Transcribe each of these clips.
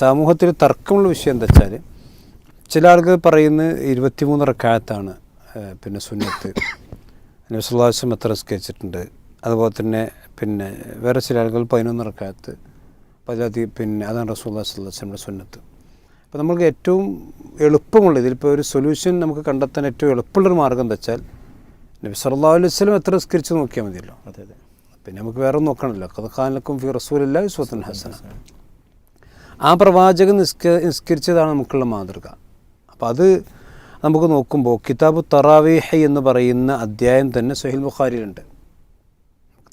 സമൂഹത്തിൽ തർക്കമുള്ള വിഷയം എന്താ വെച്ചാൽ ചില ആൾക്ക് പറയുന്നത് ഇരുപത്തിമൂന്ന് റക്കായത്താണ് പിന്നെ സുന്നത്ത്. നബിസ്വല്ലാസ്ലം എത്ര സ്കെച്ചിട്ടുണ്ട് അതുപോലെ തന്നെ പിന്നെ വേറെ ചില ആളുകൾ പതിനൊന്ന് റക്കായത്ത്. പതിലധികം പിന്നെ അതാണ് റസൂല്ലാ സ്വല്ലാസ്ലമിന്റെ സുന്നത്ത്. അപ്പോൾ നമുക്ക് ഏറ്റവും എളുപ്പമുള്ള ഇതിലിപ്പോൾ ഒരു സൊല്യൂഷൻ നമുക്ക് കണ്ടെത്താൻ ഏറ്റവും എളുപ്പമുള്ളൊരു മാർഗം എന്താ വെച്ചാൽ നബി സല്ലല്ലാഹു അലൈഹി വസല്ലം എത്ര സ്കരിച്ച് നോക്കിയാൽ മതിയല്ലോ. അതെ അതെ. പിന്നെ നമുക്ക് വേറെ നോക്കണമല്ലോ. കഥ ഖാനക്കും ഫി റസൂലില്ല സ്വത്തൻ ഹസന. ആ പ്രവാചകൻ നിസ്ക നിസ്കരിച്ചതാണ് നമുക്കുള്ള മാതൃക. അപ്പോൾ അത് നമുക്ക് നോക്കുമ്പോൾ കിതാബ് തറാവീഹ എന്ന് പറയുന്ന അധ്യായം തന്നെ സുഹൈൽ ബുഖാരിയിലുണ്ട്.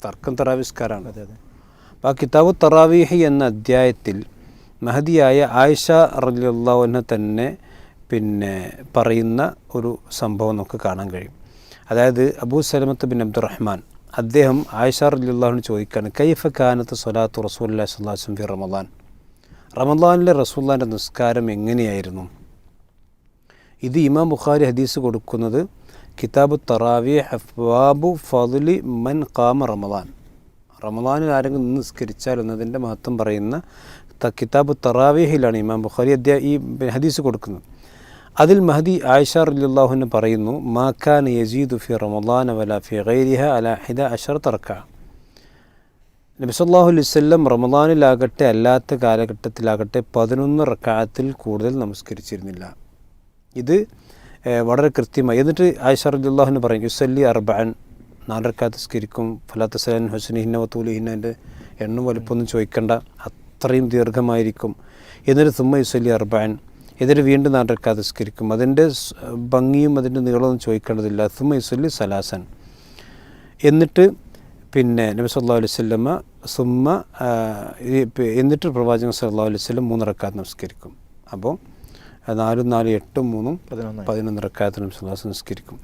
തർക്കം തറാവിസ്കാരാണ്. അതെ അതെ. അപ്പോൾ ആ കിതാബ് തറാവീഹ എന്ന അധ്യായത്തിൽ മഹദിയായ ആയിഷ റലിയുള്ളവനെ തന്നെ പിന്നെ പറയുന്ന ഒരു സംഭവം നമുക്ക് കാണാൻ കഴിയും. അതായത് അബൂ സലമത്ത് ബിൻ അബ്ദുറഹ്മാൻ അദ്ദേഹം ആയിഷ റലിയുള്ളാഹിന് ചോദിക്കുകയാണ് കൈഫ കാനത്ത് റസൂൽ റസൂല്ലാ സ്വല്ലാസും ഫി റമദാൻ? റമദാനിലെ റസൂല്ലാന്റെ നിസ്കാരം എങ്ങനെയായിരുന്നു? ഇത് ഇമാം ബുഖാരി ഹദീസ് കൊടുക്കുന്നത് കിതാബ് തറാവി ഹഫ്വാബു ഫതുലി മൻ കാമ റമദാൻ. റമദാനിൽ ആരെങ്കിലും നിസ്കരിച്ചാൽ എന്നതിന്റെ മഹത്വം പറയുന്ന കിതാബ് തറാവിഹിലാണ് ഇമാം ബുഖാരി അധ്യാ ഈ ഹദീസ് കൊടുക്കുന്നത്. അതിൽ മഹദി ആയിഷ റലിയുള്ളാഹുവിന് പറയുന്നു മാക്കാൻ യസീദു ഫി റമദാൻ വല ഫി ഗൈരിഹ അല ഹിദ അഷർ തർക്ക നബി സല്ലല്ലാഹു അലൈഹി വസല്ലം റമദാനിലാകട്ടെ അല്ലാത്ത കാലഘട്ടത്തിലാകട്ടെ പതിനൊന്ന് റക്കായത്തിൽ കൂടുതൽ നമസ്കരിച്ചിരുന്നില്ല. ഇത് വളരെ കൃത്യമായി. എന്നിട്ട് ആയിഷ റളിയല്ലാഹുവിന് പറയും യുസല്ലി അർബഅൻ. നാലരക്കാത്ത് സ്കരിക്കും ഫലാത്ത സലൻ ഹുസനിഹിന്ന വത്തൂലിഹിന്നന്റെ എണ്ണം വലുപ്പമൊന്നും ചോദിക്കേണ്ട. അത്രയും ദീർഘമായിരിക്കും. എന്നിട്ട് തുമ്മ യുസല്ലി അർബഅൻ. എന്നിട്ട് വീണ്ടും നാലരക്കാത്ത് സ്കരിക്കും അതിന്റെ ഭംഗിയും അതിന്റെ നീളമൊന്നും ചോദിക്കേണ്ടതില്ല. തുമ്മ യുസല്ലി സലാസൻ. എന്നിട്ട് പിന്നെ നബി അല്ലാ അലൈഹി വസല്ലമ സുമ്മ എന്നിട്ട് പ്രവാചകൻ സല്ലാ അലൈഹി വസല്ലം മൂന്ന് റക്കാത്ത് നമസ്കരിക്കും. അപ്പോൾ നാലും നാലും എട്ടും മൂന്നും പതിനൊന്ന് പതിനൊന്ന് റക്കാത്ത് നമസ്കരിക്കും. നിസ്കരിക്കും